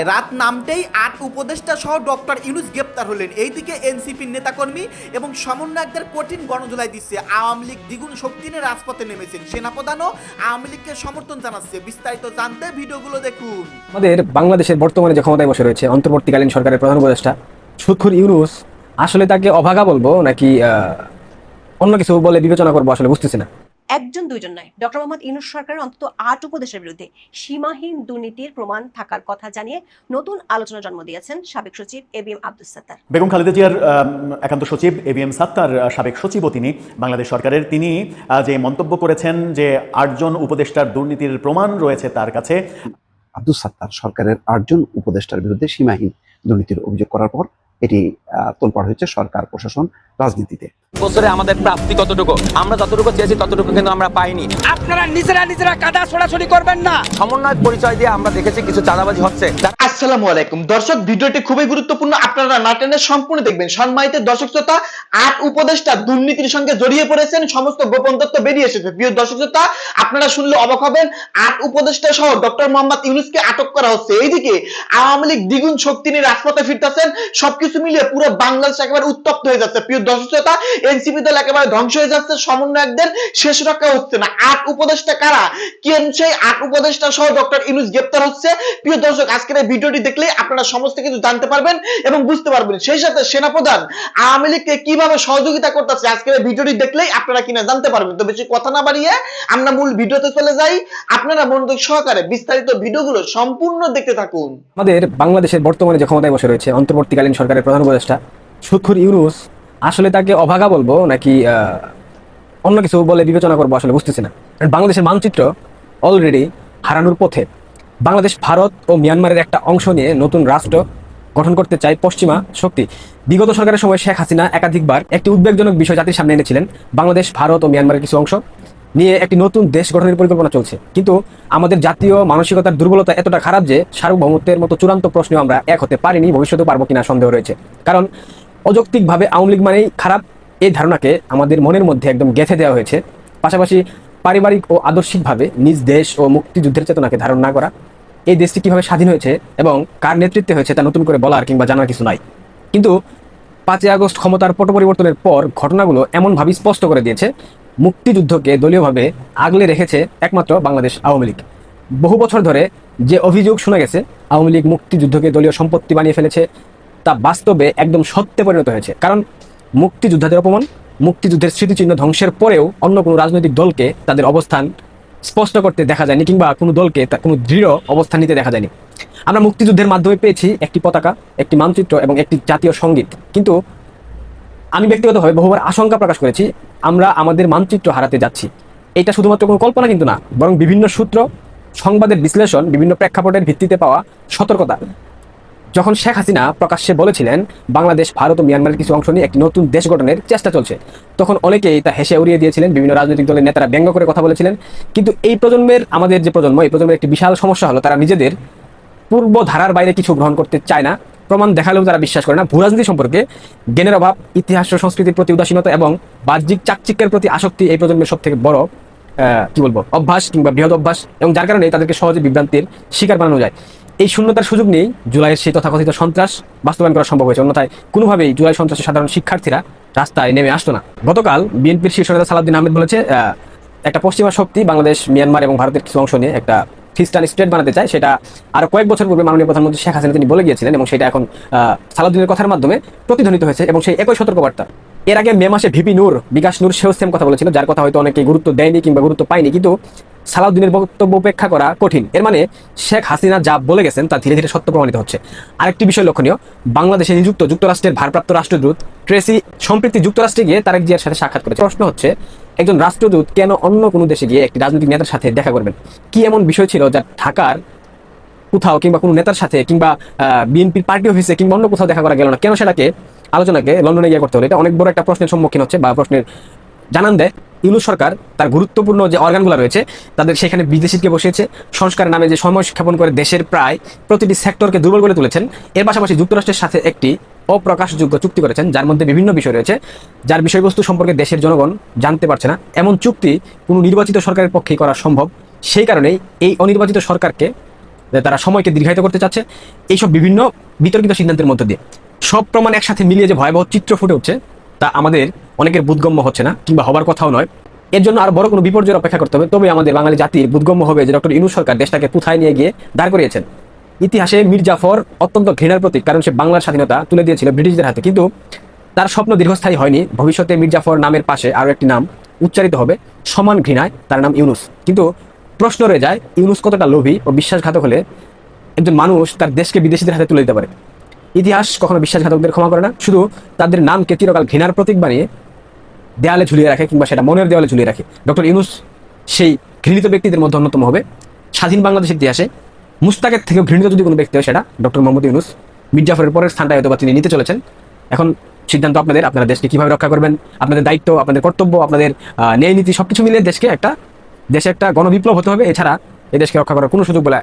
বাংলায় রাত নামতেই আট উপদেষ্টা সহ ডক্টর ইউনুস গ্রেপ্তার হলেন। এইদিকে এনসিপির নেতাকর্মী এবং সমন্বয়কদের কঠিন গণজোলাই দিচ্ছে। আওয়ামী লীগ দ্বিগুণ শক্তি নিয়ে রাজপথে নেমেছেন। সেনাপ্রধানও আওয়ামী লীগকে সমর্থন জানাচ্ছে। বিস্তারিত জানতে ভিডিওগুলো দেখুন। আমাদের বাংলাদেশের বর্তমানে যে ক্ষমতায় বসে রয়েছে, অন্তর্বর্তীকালীন সরকারের প্রধান উপদেষ্টা সুৎখুর ইউনুস, আসলে তাকে অভাগা বলব নাকি অন্য কিছু বলে বিবেচনা করব আসলে বুঝতেছি না। একজন দুইজন নয় ডক্টর মোহাম্মদ ইনুস সরকারের অন্তত আট উপদেশের বিরুদ্ধে সীমাহীন দুর্নীতির প্রমাণ থাকার কথা জানিয়ে নতুন আলোচনা জন্ম দিয়েছেন সাবেক সচিব A B M Abdul Sattar. Begum Khaleda জিয়ার একান্ত সচিব এ বি এম সাত্তার সাবেক সচিবও তিনি। বাংলাদেশ সরকারের তিনি যে মন্তব্য করেছেন যে আটজন উপদেষ্টার দুর্নীতির প্রমাণ রয়েছে তার কাছে। আব্দুল সাত্তার সরকারের আটজন উপদেষ্টার বিরুদ্ধে সীমাহীন দুর্নীতির অভিযোগ করার পর এটি আহ, তোলপাড় হয়েছে সরকার প্রশাসন রাজনীতিতে। বছরে আমাদের প্রাপ্তি কতটুকু? আমরা যতটুকু চেয়েছি ততটুকু কিন্তু আমরা পাইনি। আপনারা নিজেরা নিজেরা কাদা ছোড়াছড়ি করবেন না। সমন্বয় পরিচয় দিয়ে আমরা দেখেছি কিছু চাঁদাবাজি হচ্ছে। আসসালামু আলাইকুম। দর্শক ভিডিওটি খুবই গুরুত্বপূর্ণ। আপনারা নাটেনে সম্পূর্ণ দেখবেন। সম্মানিত দর্শক শ্রোতা আট উপদেষ্টা দুর্নীতির সঙ্গে জড়িয়ে পড়েছেন। সমস্ত গোপন তথ্য বেরিয়ে এসেছে। প্রিয় দর্শক শ্রোতা আপনারা শুনলে অবাক হবেন। আট উপদেষ্টা সহ ডক্টর মোহাম্মদ ইউনুসকে আটক করা হচ্ছে। এইদিকে আওয়ামী লীগ দ্বিগুণ শক্তি নিয়ে রাজপথে ফিরতেছেন। সবকিছু মিলিয়ে পুরো বাংলাদেশ একেবারে উত্তপ্ত হয়ে যাচ্ছে। প্রিয় শ্রোতা এনসিপি দল একেবারে ধ্বংস হয়ে যাচ্ছে, সমন্বয়কদের শেষ রক্ষা হচ্ছে না। আট উপদেষ্টা কারা? কেন সেই আট উপদেষ্টা সহ ডক্টর ইউনুস গ্রেপ্তার হচ্ছে। প্রিয় দর্শক, আজকের এই ভিডিওটি দেখলে আপনারা সমস্ত কিছু জানতে পারবেন এবং বুঝতে পারবেন। সেই সাথে সেনাপ্রধান আওয়ামী লীগকে কীভাবে সহযোগিতা করতেছে আজকের এই ভিডিওটি দেখলেই আপনারা কিনা জানতে পারবেন। তো বেশি কথা না বাড়িয়ে আমরা মূল ভিডিওতে চলে যাই। আপনারা মনোযোগ সহকারে বিস্তারিত ভিডিওগুলো সম্পূর্ণ দেখতে থাকুন। আমাদের বাংলাদেশের বর্তমানে যে ক্ষমতায় বসে রয়েছে, অন্তর্বর্তীকালীন সরকারের প্রধান উপদেষ্টা সুৎখুর ইউনুস আসলে তাকে অভাগা বলব নাকি অন্য কিছু বলে বিবেচনা করব আসলে বুঝতেছি না। বাংলাদেশের মানচিত্র অলরেডি হারানোর পথে। বাংলাদেশ, ভারত ও মিয়ানমারের একটা অংশ নিয়ে নতুন রাষ্ট্র গঠন করতে চায় পশ্চিমা শক্তি। বিগত সরকারের সময় শেখ হাসিনা একাধিকবার একটি উদ্বেগজনক বিষয় জাতির সামনে এনেছিলেন। বাংলাদেশ, ভারত ও মিয়ানমারের কিছু অংশ নিয়ে একটি নতুন দেশ গঠনের পরিকল্পনা চলছে। কিন্তু আমাদের জাতীয় মানসিকতার দুর্বলতা এতটা খারাপ যে সার্বভৌমত্বের মতো চূড়ান্ত প্রশ্নে আমরা এক হতে পারিনি ভবিষ্যতে পারব কিনা সন্দেহ রয়েছে। কারণ অযৌক্তিকভাবে আওয়ামী লীগ মানেই খারাপ এই ধারণাকে আমাদের মনের মধ্যে একদম গেঁথে দেওয়া হয়েছে। পাশাপাশি পারিবারিক ও আদর্শিকভাবে নিজ দেশ ও মুক্তিযুদ্ধের চেতনাকে ধারণ না করা, এই দেশটি কীভাবে স্বাধীন হয়েছে এবং কার নেতৃত্বে হয়েছে তা নতুন করে বলার কিংবা জানার কিছু নাই। কিন্তু পাঁচই আগস্ট ক্ষমতার পট পরিবর্তনের পর ঘটনাগুলো এমনভাবে স্পষ্ট করে দিয়েছে, মুক্তিযুদ্ধকে দলীয়ভাবে আগলে রেখেছে একমাত্র বাংলাদেশ আওয়ামী লীগ। বহু বছর ধরে যে অভিযোগ শোনা গেছে, আওয়ামী লীগ মুক্তিযুদ্ধকে দলীয় সম্পত্তি বানিয়ে ফেলেছে তা বাস্তবে একদম সত্যে পরিণত হয়েছে। কারণ মুক্তিযোদ্ধাদের অপমান, মুক্তিযুদ্ধের স্মৃতিচিহ্ন ধ্বংসের পরেও অন্য কোনো রাজনৈতিক দলকে তাদের অবস্থান স্পষ্ট করতে দেখা যায়নি কিংবা কোনো দলকে তা কোনো দৃঢ় অবস্থান নিতে দেখা যায়নি। আমরা মুক্তিযুদ্ধের মাধ্যমে পেয়েছি একটি পতাকা, একটি মানচিত্র এবং একটি জাতীয় সংগীত। কিন্তু আমি ব্যক্তিগতভাবে বহুবার আশঙ্কা প্রকাশ করেছি, আমরা আমাদের মানচিত্র হারাতে যাচ্ছি। এটা শুধুমাত্র কোনো কল্পনা কিন্তু না, বরং বিভিন্ন সূত্র, সংবাদের বিশ্লেষণ, বিভিন্ন প্রেক্ষাপটের ভিত্তিতে পাওয়া সতর্কতা। যখন শেখ হাসিনা প্রকাশ্যে বলেছিলেন, বাংলাদেশ, ভারত ও মিয়ানমারের কিছু অংশ নিয়ে একটি নতুন দেশ গঠনের চেষ্টা চলছে, তখন অনেকেই তা হেসে উড়িয়ে দিয়েছিলেন, বিভিন্ন রাজনৈতিক দলের নেতারা ব্যঙ্গ করে কথা বলেছিলেন। কিন্তু এই প্রজন্মের, আমাদের যে প্রজন্ম, এই প্রজন্মের একটি বিশাল সমস্যা হলো, তারা নিজেদের পূর্ব ধারার বাইরে কিছু গ্রহণ করতে চায় না। প্রমাণ দেখালেও তারা বিশ্বাস করে না। ভূরাজনীতি সম্পর্কে জ্ঞানের অভাব, ইতিহাস ও সংস্কৃতির প্রতি উদাসীনতা এবং বাহ্যিক চাকচিক্যের প্রতি আসক্তি এই প্রজন্মের সব থেকে বড় কি বলব, অভ্যাস কিংবা বৃহৎ অভ্যাস এবং যার কারণে তাদেরকে সহজে বিভ্রান্তির শিকার বানানো যায়। এই শূন্যতার সুযোগ নেই জুলাইয়ের সেই তথাকথিত সন্ত্রাস বাস্তবায়ন করা সম্ভব হয়েছে। অন্যথায় কোনোভাবেই জুলাই সন্ত্রাসের সাধারণ শিক্ষার্থীরা রাস্তায় নেমে আসতো না। গতকাল বিএনপির শীর্ষ নেতা সালাউদ্দিন আহমেদ বলেছে একটা পশ্চিমা শক্তি বাংলাদেশ, মিয়ানমার এবং ভারতের কিছু অংশ নিয়ে একটা খ্রিস্টান স্টেট বানাতে চায়, সেটা আরও কয়েক বছর পূর্বে মাননীয় প্রধানমন্ত্রী শেখ হাসিনা তিনি বলে গিয়েছিলেন এবং সেটা এখন সালাউদ্দিনের কথার মাধ্যমে প্রতিধ্বনিত হয়েছে এবং সেই একই সতর্কবার্তা। এর আগে মে মাসে ভিপি নূর, বিকাশ নূর সেও সেম কথা বলেছিল, যার কথা হয়তো অনেকে গুরুত্ব দেয়নি কিংবা গুরুত্ব পায়নি, কিন্তু সালাউদ্দিনের বক্তব্য উপেক্ষা করা কঠিন। এর মানে শেখ হাসিনা যা বলে গেছেন তা ধীরে ধীরে সত্য প্রমাণিত হচ্ছে। আরেকটি বিষয় লক্ষণীয়, বাংলাদেশে নিযুক্ত যুক্তরাষ্ট্রের ভারপ্রাপ্ত রাষ্ট্রদূত ট্রেসি সম্প্রীতি যুক্তরাষ্ট্রে গিয়ে তারেক জিয়ার সাথে সাক্ষাৎ করেছে। প্রশ্ন হচ্ছে একজন রাষ্ট্রদূত কেন অন্য কোনো দেশে গিয়ে একটি রাজনৈতিক নেতার সাথে দেখা করবেন? কি এমন বিষয় ছিল যা ঢাকার কোথাও কিংবা কোনো নেতার সাথে কিংবা বিএনপির পার্টি অফিসে কিংবা অন্য কোথাও দেখা করা গেল না? কেন সেটাকে আলোচনাকে লন্ডনে গিয়ে করতে হলো? এটা অনেক বড় একটা প্রশ্নের সম্মুখীন হচ্ছে বা প্রশ্নের জানান দেয়। ইউনুস সরকার, তার গুরুত্বপূর্ণ যে অর্গানগুলো রয়েছে, তাদের সেখানে বিদেশিকে বসিয়েছে। সংস্কারের নামে যে সময় স্থাপন করে দেশের প্রায় প্রতিটি সেক্টরকে দুর্বল করে তুলেছেন। এর পাশাপাশি যুক্তরাষ্ট্রের সাথে একটি অপ্রকাশযোগ্য চুক্তি করেছেন, যার মধ্যে বিভিন্ন বিষয় রয়েছে, যার বিষয়বস্তু সম্পর্কে দেশের জনগণ জানতে পারছে না। এমন চুক্তি কোনো নির্বাচিত সরকারের পক্ষেই করা সম্ভব। সেই কারণেই এই অনির্বাচিত সরকারকে তারা সময়কে দীর্ঘায়িত করতে চাচ্ছে, এইসব বিভিন্ন বিতর্কিত সিদ্ধান্তের মধ্য দিয়ে। সব প্রমাণ একসাথে মিলিয়ে যে ভয়াবহ চিত্র ফুটে উঠছে, তা আমাদের অনেকের বোধগম্য হচ্ছে না, কিংবা হবার কথাও নয়। এর জন্য আর বড় কোনো বিপর্যয়ের অপেক্ষা করতে হবে। তবে আমাদের বাঙালি জাতির বোধগম্য হবে যে ডক্টর ইনু সরকার দেশটাকে কোথায় নিয়ে গিয়ে দাঁড় করিয়েছেন। ইতিহাসে মীর জাফর অত্যন্ত ঘৃণার প্রতীক, কারণ সে বাংলার স্বাধীনতা তুলে দিয়েছিল ব্রিটিশদের হাতে। কিন্তু তার স্বপ্ন দীর্ঘস্থায়ী হয়নি। ভবিষ্যতে মীর জাফর নামের পাশে আরও একটি নাম উচ্চারিত হবে, সমান ঘৃণায়, তার নাম ইউনুস। কিন্তু প্রশ্ন রয়ে যায়, ইউনুস কতটা লোভী ও বিশ্বাসঘাতক হলে একজন মানুষ তার দেশকে বিদেশিদের হাতে তুলে দিতে পারে? ইতিহাস কখনো বিশ্বাসঘাতকদের ক্ষমা করে না, শুধু তাদের নামকে চিরকাল ঘৃণার প্রতীক বানিয়ে দেয়ালে ঝুলিয়ে রাখে কিংবা সেটা মনের দেওয়ালে ঝুলিয়ে রাখে। ডক্টর ইউনুস সেই ঘৃণিত ব্যক্তিদের মধ্যে অন্যতম হবে। স্বাধীন বাংলাদেশের ইতিহাসে মুস্তাকের থেকেও ঘৃণিত যদি কোনো ব্যক্তি হয় সেটা ডক্টর মোহাম্মদ ইউনুস। মির্জাফরের পরের স্থানটা হয়তো তিনি নিতে চলেছেন। এখন সিদ্ধান্ত আপনাদের, আপনারা দেশকে কীভাবে রক্ষা করবেন, আপনাদের দায়িত্ব, আপনাদের কর্তব্য, আপনাদের ন্যায় নীতি সবকিছু মিলিয়ে দেশকে একটা, দেশে একটা গণবিপ্লব হতে হবে। এছাড়া এই দেশকে রক্ষা করার কোনো সুযোগ বলে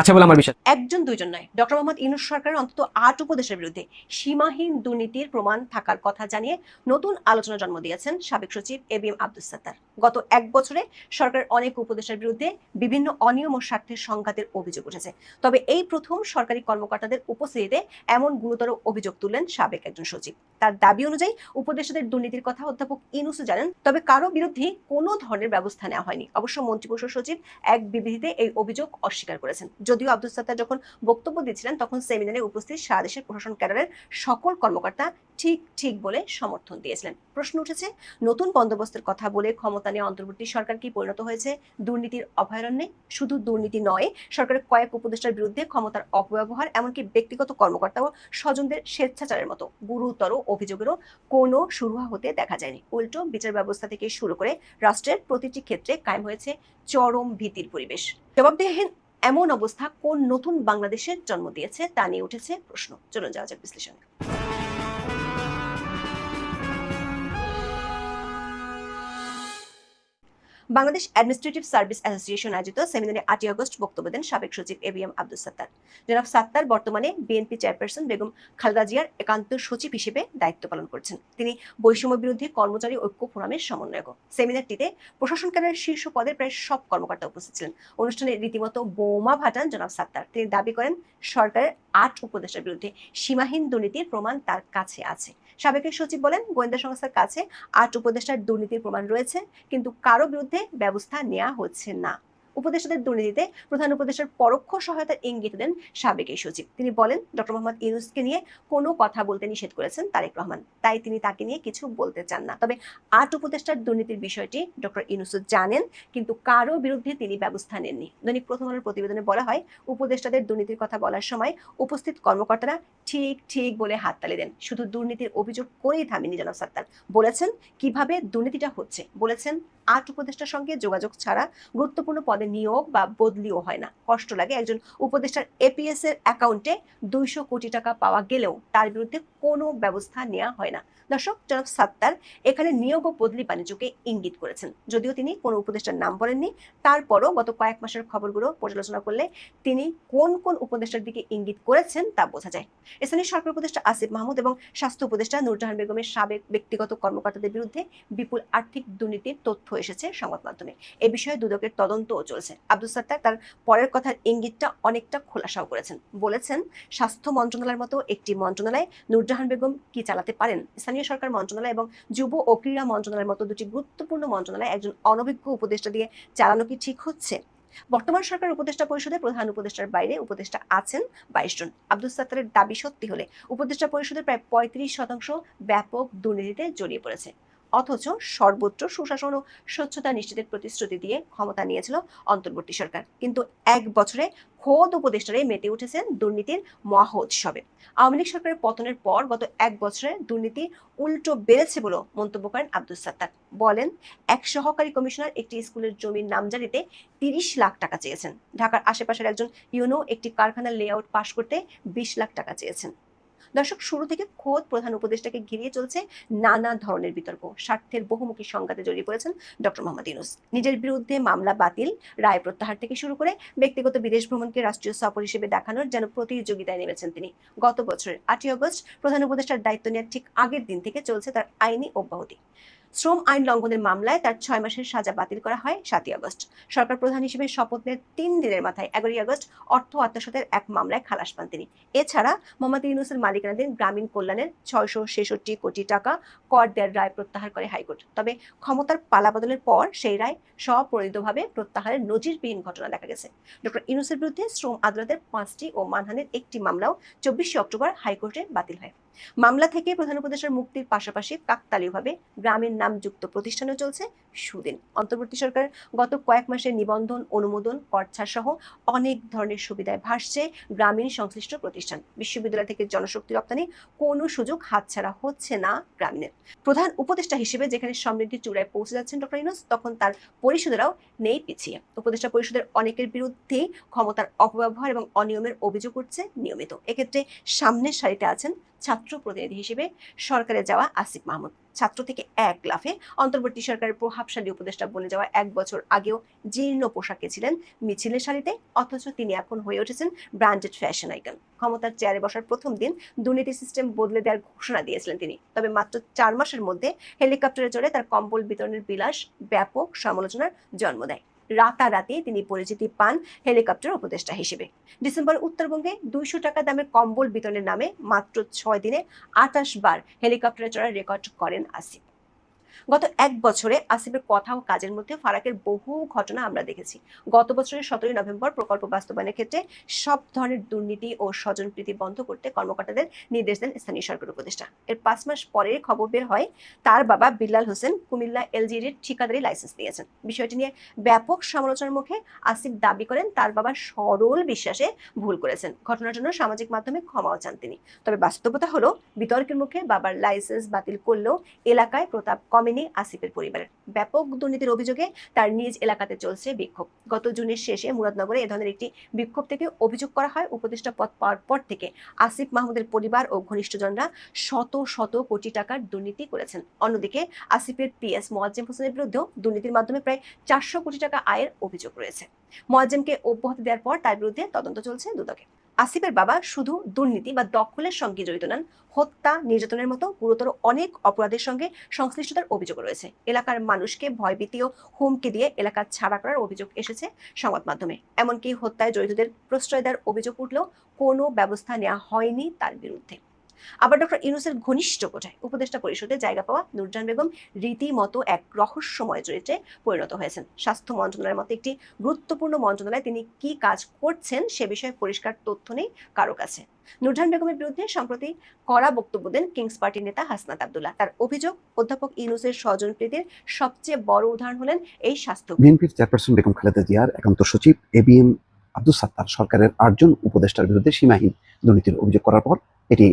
আছে বলে আমার বিশ্বাস। একজন দুইজন নয়, ডক্টর মোহাম্মদ ইউনুস সরকারের অন্তত আট উপদেশের বিরুদ্ধে সীমাহীন দুর্নীতির প্রমাণ থাকার কথা জানিয়ে নতুন আলোচনা জন্ম দিয়েছেন সাবেক সচিব A B M Abdul Sattar. গত এক বছরে সরকারের অনেক উপদেশের বিরুদ্ধে বিভিন্ন অনিয়ম ও স্বার্থের সংঘাতের অভিযোগ উঠেছে। তবে এই প্রথম সরকারি কর্মকর্তাদের উপস্থিতিতে এমন গুরুতর অভিযোগ তুললেন সাবেক একজন সচিব। তার দাবি অনুযায়ী উপদেষ্টাদের দুর্নীতির কথা অধ্যাপক ইনুসু জানেন, তবে কারও বিরুদ্ধে কোনো ধরনের ব্যবস্থা নেওয়া হয়নি। অবশ্য মন্ত্রিপরিষদ সচিব এক বিবৃতিতে এই অভিযোগ অস্বীকার করেছেন। যদিও আব্দুল সাত্তার যখন বক্তব্য দিচ্ছিলেন তখন সেমিনারে উপস্থিত সারা দেশের প্রশাসন ক্যাডারের সকল কর্মকর্তা ঠিক ঠিক বলে সমর্থন দিয়েছিলেন। প্রশ্ন উঠেছে, নতুন বন্দোবস্তের কথা বলে ক্ষমতা নিয়ে অন্তর্বর্তী সরকার কি পরিণত হয়েছে? দুর্নীতির অভয়ারণ্যে? শুধু দুর্নীতি নয়, সরকারের কয়েক উপদেষ্টার বিরুদ্ধে ক্ষমতার অপব্যবহার, এমনকি ব্যক্তিগত কর্মকর্তা ও স্বজনদের স্বেচ্ছাচারের মতো গুরুতর অভিযোগেরও কোনো শুরু হতে দেখা যায়নি। উল্টো, বিচার ব্যবস্থা থেকে শুরু করে রাষ্ট্রের প্রতিটি ক্ষেত্রে কায়েম হয়েছে চরম ভীতির পরিবেশ। জবাবদিহীন এমন অবস্থা কোন নতুন বাংলাদেশের জন্ম দিয়েছে তা নিয়ে উঠেছে প্রশ্ন। চলুন যাওয়া যাক বিশ্লেষণে। বাংলাদেশ অ্যাডমিনিস্ট্রেটিভ সার্ভিস অ্যাসোসিয়েশন আয়োজিত সেমিনারে আটই আগস্ট বক্তব্য দেন সাবেক সচিব A B M Abdul Sattar. জনাব সাত্তার বর্তমানে বিএনপি চেয়ারপারসন বেগম খালেদা জিয়ার একান্ত সচিব হিসেবে দায়িত্ব পালন করছেন। তিনি বৈষম্য বিরোধী কর্মচারী ঐক্য ফোরামের সমন্বয়ক। সেমিনারটিতে প্রশাসন ক্যাডারের শীর্ষ পদের প্রায় সব কর্মকর্তা উপস্থিত ছিলেন। অনুষ্ঠানে রীতিমতো বোমা ভাটান জনাব সাত্তার। তিনি দাবি করেন, সরকারের আট উপদেষ্টার বিরুদ্ধে সীমাহীন দুর্নীতির প্রমাণ তার কাছে আছে। সাবেক সচিব বলেন, গোয়েন্দা সংস্থার কাছে আট উপদেষ্টার দুর্নীতির প্রমাণ রয়েছে, কিন্তু কারও বিরুদ্ধে ব্যবস্থা নেওয়া হচ্ছে না। উপদেষ্টাদের দুর্নীতিতে প্রধান উপদেষ্টার পরোক্ষ সহায়তার ইঙ্গিত দেন সাবেক এই সচিব। তিনি বলেন, ডক্টর মোহাম্মদ ইউনুসকে নিয়ে কোনো কথা বলতে নিষেধ করেছেন তারেক রহমান। তাই তিনি তাকে নিয়ে কিছু বলতে চান না। তবে আট উপদেষ্টার দুর্নীতির বিষয়টি ডক্টর ইউনুস জানেন, কিন্তু কারও বিরুদ্ধে তিনি ব্যবস্থা নেননি। দৈনিক প্রথম আলোর প্রতিবেদনে বলা হয়, উপদেষ্টাদের দুর্নীতির কথা বলার সময় উপস্থিত কর্মকর্তারা ঠিক ঠিক বলে হাততালি দেন। শুধু দুর্নীতির অভিযোগ করেই থামেনি জনাব সাত্তার। বলেছেন, কীভাবে দুর্নীতিটা হচ্ছে? বলেছেন, আট উপদেষ্টার সঙ্গে যোগাযোগ ছাড়া গুরুত্বপূর্ণ পদে নিয়োগ বা বদলিও হয় না। কষ্ট লাগে একজন উপদেষ্টার এপিএস এর অ্যাকাউন্টে দুইশো কোটি টাকা পাওয়া গেলেও তার বিরুদ্ধে কোনো ব্যবস্থা নেওয়া হয় না। দর্শক, জনাব সাত্তার এখানে নিয়োগ ও বদলি বাণিজ্যকে ইঙ্গিত করেছেন। যদিও তিনি কোনো উপদেষ্টার নাম বলেননি, তারপরও গত কয়েক মাসের খবরগুলো পর্যালোচনা করলে তিনি কোন কোন উপদেষ্টার দিকে ইঙ্গিত করেছেন তা বোঝা যায়। স্থানীয় সরকার উপদেষ্টা আসিফ মাহমুদ এবং স্বাস্থ্য উপদেষ্টা নুরজাহান বেগমের সাবেক ব্যক্তিগত কর্মকর্তাদের বিরুদ্ধে বিপুল আর্থিক দুর্নীতির তথ্য এসেছে সংবাদ মাধ্যমে এ বিষয়ে দুদকের তদন্তও চলছে। আব্দুল সাত্তার তার পরের কথার ইঙ্গিতটা অনেকটা খোলাসাও করেছেন। বলেছেন, স্বাস্থ্য মন্ত্রণালয়ের মতো একটি মন্ত্রণালয় নূরজাহান বেগম কি চালাতে পারেন? স্থানীয় সরকার মন্ত্রণালয় এবং যুব ও ক্রীড়া মন্ত্রণালয়ের মতো দুটি গুরুত্বপূর্ণ মন্ত্রণালয় একজন অনভিজ্ঞ উপদেষ্টা দিয়ে চালানো কি ঠিক হচ্ছে? বর্তমান সরকার উপদেষ্টা পরিষদে প্রধান উপদেষ্টার বাইরে উপদেষ্টা আছেন বাইশ জন। আব্দুল সাত্তারের দাবি সত্যি হলে উপদেষ্টা পরিষদের প্রায় পঁয়ত্রিশ শতাংশ ব্যাপক দুর্নীতিতে জড়িয়ে পড়েছে। অথচ সর্বত্র সুশাসন ও স্বচ্ছতা নিশ্চিতের প্রতিশ্রুতি দিয়ে ক্ষমতা নিয়েছিল অন্তর্বর্তী সরকার। কিন্তু এক বছরে খোদ উপদেষ্টারাই মেতে উঠেছেন দুর্নীতির মহোৎসবে আওয়ামী লীগ সরকারের পতনের পর গত এক বছরে দুর্নীতি উল্টো বেড়েছে বলে মন্তব্য করেন আব্দুল সাত্তার। বলেন, এক সহকারী কমিশনার একটি স্কুলের জমির নামজারিতে তিরিশ লাখ টাকা চেয়েছেন। ঢাকার আশেপাশের একজন ইউনো একটি কারখানার লেআউট পাশ করতে বিশ লাখ টাকা চেয়েছেন। দর্শক, শুরু থেকে খোদ প্রধান উপদেষ্টাকে ঘিরিয়ে চলছে নানা ধরনের বিতর্ক। স্বার্থের বহুমুখী সংঘাতে জড়িয়ে পড়েছেন ডক্টর মোহাম্মদ ইউনুস। নিজের বিরুদ্ধে মামলা বাতিল, রায় প্রত্যাহার থেকে শুরু করে ব্যক্তিগত বিদেশ ভ্রমণকে রাষ্ট্রীয় সফর হিসেবে দেখানোর যেন প্রতিযোগিতায় নেমেছেন তিনি। গত বছরের আটই আগস্ট প্রধান উপদেষ্টার দায়িত্ব নেওয়ার ঠিক আগের দিন থেকে চলছে তার আইনি অব্যাহতি। শ্রম আইন লঙ্ঘনের মামলায় তার ছয় মাসের সাজা বাতিল করা হয় সাতই আগস্ট। সরকার প্রধান হিসেবে শপথ নেওয়ার তিন দিনের মাথায়, এগারোই আগস্ট, অর্থ আত্মসাতের এক মামলায় খালাস পান তিনি। এছাড়া মোহাম্মদ ইউনুসের মালিকানাধীন গ্রামীণ কল্যাণের ছয়শো ছেষট্টি কোটি টাকা কর দেওয়ার রায় প্রত্যাহার করে হাইকোর্ট। তবে ক্ষমতার পালাবদলের পর সেই রায় স্বপ্রণীতভাবে প্রত্যাহারের নজিরবিহীন ঘটনা দেখা গেছে। ডক্টর ইউনুসের বিরুদ্ধে শ্রম আদালতের পাঁচটি ও মানহানির একটি মামলাও চব্বিশে অক্টোবর হাইকোর্টে বাতিল হয়। মামলা থেকে প্রধান উপদেষ্টার মুক্তির পাশাপাশি কাকতালীয়ভাবে গ্রামের নামযুক্ত প্রতিষ্ঠানও চলছে সুদিন। অন্তর্বর্তী সরকার গত কয়েক মাসের নিবন্ধন, অনুমোদন, করছাড় সহ অনেক ধরনের সুবিধায় ভাসছে গ্রামীণ সংশ্লিষ্ট প্রতিষ্ঠান। বিশ্ববিদ্যালয় থেকে জনশক্তি রপ্তানি কোনো সুযোগ হাতছাড়া হচ্ছে না গ্রামীণের। প্রধান উপদেষ্টা হিসেবে যেখানে সমৃদ্ধি চূড়ায় পৌঁছে যাচ্ছেন ডক্টর ইউনুস, তখন তার পরিষদেরাও নেই পিছিয়ে। উপদেষ্টা পরিষদের অনেকের বিরুদ্ধেই ক্ষমতার অপব্যবহার এবং অনিয়মের অভিযোগ উঠছে নিয়মিত। এক্ষেত্রে সামনের সারিতে আছেন ছাত্র প্রতিনিধি হিসেবে সরকারে যাওয়া আসিফ মাহমুদ। ছাত্র থেকে এক লাফে অন্তর্বর্তী সরকারের প্রভাবশালী উপদেষ্টা বলে যাওয়া এক বছর আগেও জীর্ণ পোশাকে ছিলেন মিছিলের সারিতে, অথচ তিনি এখন হয়ে উঠেছেন ব্র্যান্ডেড ফ্যাশন আইকন। ক্ষমতার চেয়ারে বসার প্রথম দিন দুর্নীতি সিস্টেম বদলে দেওয়ার ঘোষণা দিয়েছিলেন তিনি। তবে মাত্র চার মাসের মধ্যে হেলিকপ্টারে চড়ে তার কম্বল বিতরণের বিলাস ব্যাপক সমালোচনার জন্ম দেয়। রাতারাতি তিনি পরিচিতি পান হেলিকপ্টার উপদেষ্টা হিসেবে। ডিসেম্বর উত্তরবঙ্গে দুইশো টাকা দামের কম্বল বিতরণের নামে মাত্র ছয় দিনে আটাশ বার হেলিকপ্টারে চড়ার রেকর্ড করেন আসিফ। গত এক বছরে আসিফের কথা ও কাজের মধ্যে ফারাকের বহু ঘটনা আমরা দেখেছি। গত বছরের সতেরোই নভেম্বর প্রকল্প বাস্তবায়নের ক্ষেত্রে সব ধরনের দুর্নীতি ও স্বজনপ্রীতি বন্ধ করতে কর্মকর্তাদের নির্দেশ দেন স্থানীয় সরকার উপদেষ্টা। এর পাঁচ মাস পরে খবর বের হয়, তার বাবা বিল্লাল হোসেন কুমিল্লা এলজিডির ঠিকাদারি লাইসেন্স নিয়েছেন। বিষয়টি নিয়ে ব্যাপক সমালোচনার মুখে আসিফ দাবি করেন, তার বাবা সরল বিশ্বাসে ভুল করেছেন। ঘটনার জন্য সামাজিক মাধ্যমে ক্ষমাও চান তিনি। তবে বাস্তবতা হলো, বিতর্কের মুখে বাবার লাইসেন্স বাতিল করলেও এলাকায় প্রতাপ কমেনি আসিফের পরিবারের। ব্যাপক দুর্নীতির অভিযোগে তার নিজ এলাকাতে চলছে বিক্ষোভ। গত জুনের শেষে মুরাদনগরে এ ধরনের একটি বিক্ষোভ থেকে অভিযোগ করা হয়। উপদেষ্টা পদ পাওয়ার পর থেকে আসিফ মাহমুদের পরিবার ও ঘনিষ্ঠজনরা শত শত কোটি টাকার দুর্নীতি করেছেন। অন্যদিকে আসিফের পিএস মোয়াজ্জেম হোসেনের বিরুদ্ধেও দুর্নীতির মাধ্যমে প্রায় চারশো কোটি টাকা আয়ের অভিযোগ রয়েছে। মোয়াজ্জেমকে অব্যাহতি দেওয়ার পর তার বিরুদ্ধে তদন্ত চলছে দুদকে। আসিফের বাবা শুধু দুর্নীতি বা দখলের সঙ্গে জড়িত নন, হত্যা, নির্যাতনের মতো গুরুতর অনেক অপরাধের সঙ্গে সংশ্লিষ্টতার অভিযোগ রয়েছে। এলাকার মানুষকে ভয়ভীতি ও হুমকি দিয়ে এলাকা ছাড়া করার অভিযোগ এসেছে সংবাদ মাধ্যমে। এমনকি হত্যায় জড়িতদের প্রশ্রয় দেওয়ার অভিযোগ উঠলেও কোনো ব্যবস্থা নেওয়া হয়নি তার বিরুদ্ধে। আবার ডক্টর ইউনুসের ঘনিষ্ঠ কোঠায় উপদেষ্টা পরিষদে জায়গা পাওয়া নুরজান বেগম রীতিমতো এক রহস্যময় চরিত্রে পরিণত হয়েছেন। স্বাস্থ্য মন্ত্রণালয়ের মতো একটি গুরুত্বপূর্ণ মন্ত্রণালয়ে তিনি কি কাজ করছেন সে বিষয়ে পরিষ্কার তথ্য নেই কারও কাছে। নুরজান বেগমের বিরুদ্ধে সম্প্রতি কড়া বক্তব্য দেন কিংস পার্টির নেতা হাসনাত আবদুল্লাহ। তার অভিযোগ, অধ্যাপক ইউনুসের স্বজনপ্রীতির সবচেয়ে বড় উদাহরণ হলেন এই স্বাস্থ্য বিএনপির চেয়ারপারসন বেগম খালেদা জিয়ার একান্ত সচিব এবিএম আব্দুল সাত্তার সরকারের আটজন উপদেষ্টার বিরুদ্ধে সীমাহীন দুর্নীতির অভিযোগ করার পর এটি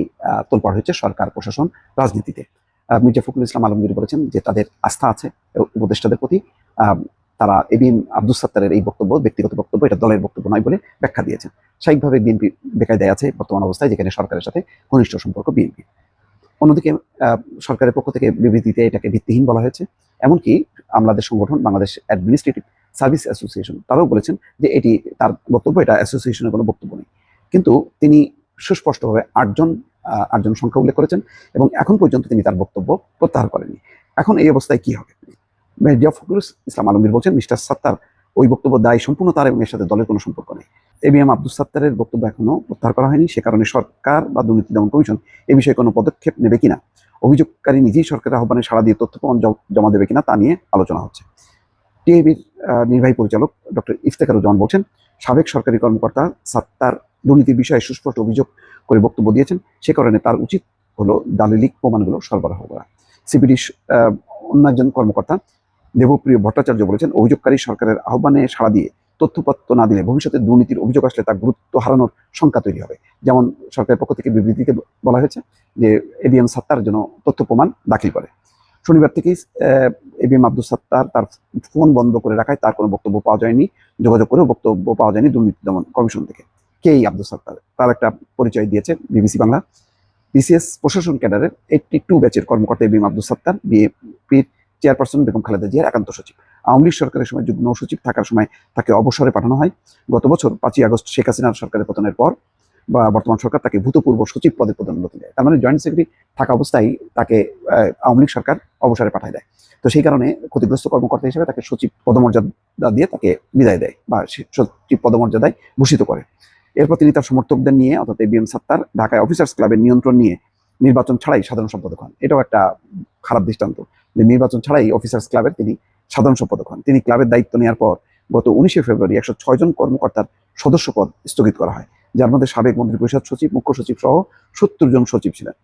তোলপাড় হয়েছে সরকার, প্রশাসন, রাজনীতিতে। মির্জা ফখরুল ইসলাম আলমগীর বলেছেন যে তাদের আস্থা আছে উপদেষ্টাদের প্রতি তারা এবিএম আব্দুল সাত্তারের এই বক্তব্য, ব্যক্তিগত বক্তব্য, এটা দলের বক্তব্য নয় বলে ব্যাখ্যা দিয়েছেন। স্বাভাবিকভাবে বিএনপি বেকায়দায় আছে বর্তমান অবস্থায়, যেখানে সরকারের সাথে ঘনিষ্ঠ সম্পর্ক বিএনপি অন্যদিকে সরকারের পক্ষ থেকে বিবৃতিতে এটাকে ভিত্তিহীন বলা হয়েছে। এমনকি আমলাদের সংগঠন বাংলাদেশ অ্যাডমিনিস্ট্রেটিভ সার্ভিস অ্যাসোসিয়েশন। তারাও বলেছেন যে এটি তার বক্তব্য, এটা অ্যাসোসিয়েশনের কোনো বক্তব্য নেই। কিন্তু তিনি সুস্পষ্টভাবে আটজন আটজন সংখ্যা উল্লেখ করেছেন এবং এখন পর্যন্ত তিনি তার বক্তব্য প্রত্যাহার করেননি। এখন এই অবস্থায় কি হবে? মির্জা ফখরুল ইসলাম আলমগীর বলছেন, মিস্টার সাত্তার ওই বক্তব্য দায় সম্পূর্ণ তার এবং এর সাথে দলের কোনো সম্পর্ক নেই। এ বি এম আব্দুল সাত্তারের বক্তব্য এখনও প্রত্যাহার করা হয়নি। সে কারণে সরকার বা দুর্নীতি দমন কমিশন এ বিষয়ে কোনো পদক্ষেপ নেবে কিনা, অভিযোগকারী নিজেই সরকারের আহ্বানে সাড়া দিয়ে তথ্য প্রমাণ জমা দেবে কিনা তা নিয়ে আলোচনা হচ্ছে। টিএবির নির্বাহী পরিচালক ডক্টর ইফতেখারুজ্জামান বলছেন, সাবেক সরকারি কর্মকর্তা সাত্তার দুর্নীতির বিষয়ে সুস্পষ্ট অভিযোগ করে বক্তব্য দিয়েছেন। সে কারণে তার উচিত হলো দালিলিক প্রমাণগুলো সরবরাহ করা। সিপিডি অন্য একজন কর্মকর্তা দেবপ্রিয় ভট্টাচার্য বলেছেন, অভিযোগকারী সরকারের আহ্বানে সাড়া দিয়ে তথ্যপত্র না দিলে ভবিষ্যতে দুর্নীতির অভিযোগ আসলে তার গুরুত্ব হারানোর শঙ্কা তৈরি হবে। যেমন সরকারের পক্ষ থেকে বিবৃতিতে বলা হয়েছে যে এবিএম সাত্তার জন্য তথ্য প্রমাণ দাখিল করে। শনিবার থেকেই এবিএম আব্দুল সাত্তার তার ফোন বন্ধ করে রাখায় তার কোনো বক্তব্য পাওয়া যায়নি, যোগাযোগ করেও বক্তব্য পাওয়া যায়নি দুর্নীতি দমন কমিশন থেকে। কে এই আব্দুল সাত্তার? তার একটা পরিচয় দিয়েছে বিবিসি বাংলা। বিসিএস প্রশাসন ক্যাডারের এইটটি টু ব্যাচের কর্মকর্তা এবিএম আব্দুল সাত্তার বিএপির চেয়ারপারসন বেগম খালেদা জিয়ার একান্ত সচিব। আওয়ামী লীগ সরকারের সময় যুগ্ম সচিব থাকার সময় তাকে অবসরে পাঠানো হয়। গত বছর পাঁচই আগস্ট শেখ হাসিনার সরকারের পতনের পর বা বর্তমান সরকার তাকে ভূতপূর্ব সচিব পদে পদোন্নতি দেয়। তার মানে জয়েন্ট সেক্রেটারি থাকা অবস্থায় তাকে আওয়ামী লীগ সরকার অবসরে পাঠায় দেয়। তো সেই কারণে ক্ষতিগ্রস্ত কর্মকর্তা হিসেবে তাকে সচিব পদমর্যাদা দিয়ে তাকে বিদায় দেয় বা সচিব পদমর্যাদায় ভূষিত করে। এরপর তিনি তার সমর্থকদের নিয়ে, অর্থাৎ এবিএম সাত্তার, ঢাকায় অফিসার্স ক্লাবের নিয়ন্ত্রণ নিয়ে নির্বাচন ছাড়াই সাধারণ সম্পাদক হন। এটাও একটা খারাপ দৃষ্টান্ত যে নির্বাচন ছাড়াই অফিসার্স ক্লাবের তিনি সাধারণ সম্পাদক হন। তিনি ক্লাবের দায়িত্ব নেওয়ার পর গত উনিশে ফেব্রুয়ারি একশো ছয় জন কর্মকর্তার সদস্য পদ স্থগিত করা হয়। যার মধ্যে সাবেক মন্ত্রী পরিষদ সচিব, মুখ্য সচিব সহ সত্তর জন সচিব ছিলেন।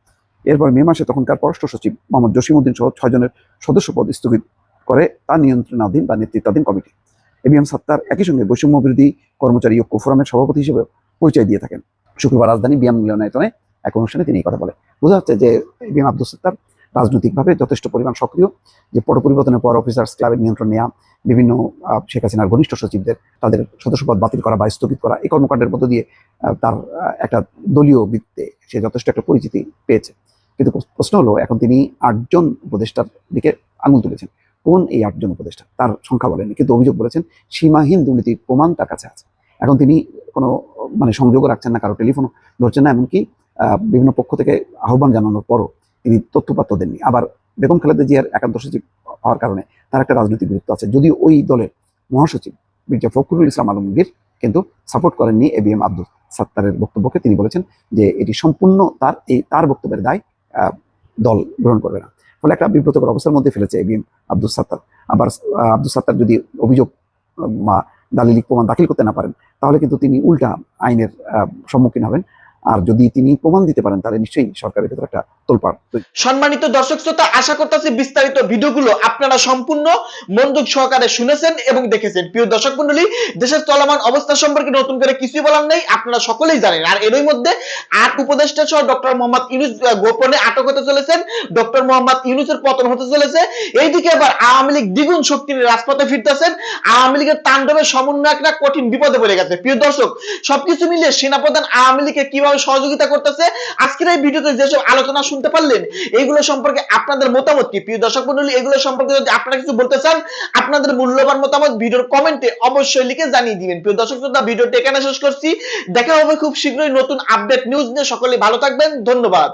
এরপর মে মাসে তখনকার পররাষ্ট্র সচিব মোহাম্মদ জসিমউদ্দিন সহ ছয় জনের সদস্য পদ স্থগিত করে তার নিয়ন্ত্রণাধীন বা নেতৃত্বাধীন কমিটি। এবিএম সত্তার একই সঙ্গে বৈষম্য বিরোধী কর্মচারী ঐক্য ফোরামের সভাপতি হিসেবে পরিচয় দিয়ে থাকেন। শুক্রবার রাজধানী বিয়াম মিলনায়তনে এক অনুষ্ঠানে তিনি কথা বলেন। বোঝা যাচ্ছে যে এবিএম আব্দুল সত্তার রাজনৈতিকভাবে যথেষ্ট পরিমাণ সক্রিয়। যে পট পরিবর্তনের পর অফিসার্স ক্লাবের নিয়ন্ত্রণ নেওয়া বিভিন্ন শেখ হাসিনার ঘনিষ্ঠ সচিবদের, তাদের সদস্যপদ বাতিল করা বা স্থগিত করা, এই কর্মকাণ্ডের মধ্য দিয়ে তার একটা দলীয় বৃত্তে সে যথেষ্ট একটা পরিচিতি পেয়েছে। কিন্তু প্রশ্ন হলো, এখন তিনি আটজন উপদেষ্টার দিকে আঙুল তুলেছেন। কোন এই আটজন উপদেষ্টা? তার সংখ্যা বলেননি, কিন্তু অভিযোগ বলেছেন, সীমাহীন দুর্নীতির প্রমাণ তার কাছে আছে। এখন তিনি কোনো মানে সংযোগও রাখছেন না, কারও টেলিফোনও ধরছেন না, এমনকি বিভিন্ন পক্ষ থেকে আহ্বান জানানোর পরও তিনি তথ্যপাত্র দেননি আবার বেগম খালেদা জিয়ার একান্ত সচিব হওয়ার কারণে তার একটা রাজনৈতিক গুরুত্ব আছে। যদিও ওই দলের মহাসচিব মির্জা ফখরুল ইসলাম আলমগীর কিন্তু সাপোর্ট করেননি এ বি এম আব্দুল সাত্তারের বক্তব্যকে। তিনি বলেছেন যে এটি সম্পূর্ণ তার, এই তার বক্তব্যের দায় দল গ্রহণ করবে না। ফলে একটা বিব্রতকর অবস্থার মধ্যে ফেলেছে এ বি আব্দুল সাত্তার। আবার আব্দুল সাত্তার যদি অভিযোগ বা দালিলিক প্রমাণ দাখিল করতে না পারেন, তাহলে কিন্তু তিনি উল্টা আইনের সম্মুখীন হবেন। আর যদি তিনি প্রমাণ দিতে পারেন, তাহলে নিশ্চয়ই সরকারের ভেতরে একটা সম্মানিত দর্শক শ্রোতা, আশা করতেছি বিস্তারিত ভিডিওগুলো আপনারা সম্পূর্ণ মনোযোগ সহকারে শুনেছেন এবং দেখেছেন। প্রিয় দর্শক মন্ডলী দেশের চলমান অবস্থা সম্পর্কে নতুন করে কিছুই বলার নেই, আপনারা সকলেই জানেন। আর এরই মধ্যে আট উপদেষ্টা সহ ডক্টর মোহাম্মদ ইউনুস গোপনে আটক হতে চলেছেন। ডক্টর মোহাম্মদ ইউনুসের পতন হতে চলেছে। এইদিকে আবার আওয়ামী লীগ দ্বিগুণ শক্তি নিয়ে রাজপথে ফিরতেছেন। আওয়ামী লীগের তাণ্ডবের সমন্বয়করা কঠিন বিপদে পড়ে গেছে। প্রিয় দর্শক, সবকিছু মিলিয়ে সেনাপ্রধান আওয়ামী লীগকে কীভাবে সহযোগিতা করতেছে? আজকের এই ভিডিওতে যেসব আলোচনা শুনতে পারলেন? এইগুলো সম্পর্কে আপনাদের মতামত কি? প্রিয় দর্শক মন্ডলী, এগুলো সম্পর্কে যদি আপনারা কিছু বলতে চান, আপনাদের মূল্যবান মতামত ভিডিওর কমেন্টে অবশ্যই লিখে জানিয়ে দিবেন। প্রিয় দর্শক শ্রোতা, ভিডিওটি এখানে শেষ করছি। দেখা হবে খুব শীঘ্রই নতুন আপডেট নিউজ নিয়ে। সকলে ভালো থাকবেন। ধন্যবাদ।